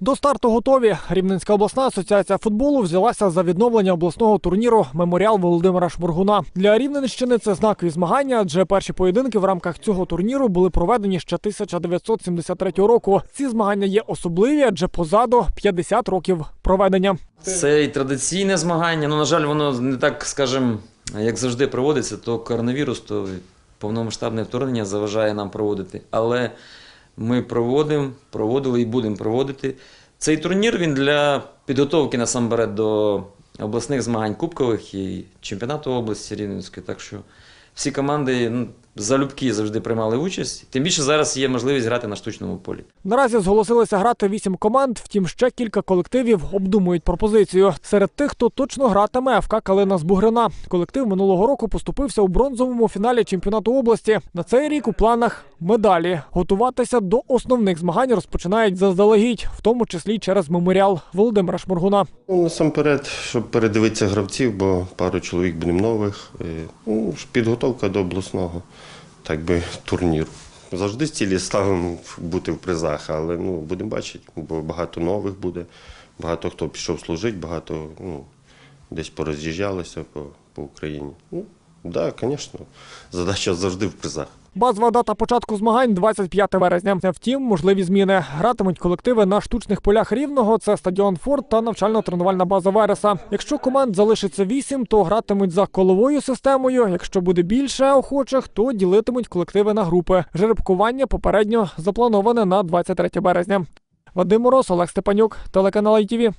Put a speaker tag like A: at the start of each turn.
A: До старту готові. Рівненська обласна асоціація футболу взялася за відновлення обласного турніру Меморіал Володимира Шморгуна. Для Рівненщини це знакові змагання, адже перші поєдинки в рамках цього турніру були проведені ще 1973 року. Ці змагання є особливі, адже позаду 50 років проведення.
B: Це і традиційне змагання. Ну, на жаль, воно не так, скажімо, як завжди проводиться, то коронавірус, то повномасштабне вторгнення заважає нам проводити. Але ми проводимо, проводили і будемо проводити. Цей турнір він для підготовки насамперед до обласних змагань кубкових і чемпіонату області Рівненської. Так що всі команди ну, залюбки завжди приймали участь. Тим більше зараз є можливість грати на штучному полі.
A: Наразі зголосилися грати вісім команд. Втім, ще кілька колективів обдумують пропозицію. Серед тих, хто точно гратиме ФК Калина з Бугрина. Колектив минулого року поступився у бронзовому фіналі чемпіонату області. На цей рік у планах медалі. Готуватися до основних змагань розпочинають заздалегідь, в тому числі через меморіал Володимира Шморгуна.
C: Ну, насамперед, щоб передивитися гравців, бо пару чоловік будемо нових. Ну, ж підготовка до обласного так би, турніру. Завжди цілі ставимо бути в призах, але ну, будемо бачити, бо багато нових буде, багато хто пішов служити, багато ну, десь пороз'їжджалося по, по Україні. Ну, да, звісно, задача завжди в призах.
A: Базова дата початку змагань 25 березня. Втім, можливі зміни. Гратимуть колективи на штучних полях рівного. Це стадіон Форт та навчально-тренувальна база Вереса. Якщо команд залишиться вісім, то гратимуть за коловою системою. Якщо буде більше охочих, то ділитимуть колективи на групи. Жеребкування попередньо заплановане на 23 березня. Вадим Мороз, Олег Степанюк, телеканал ITV.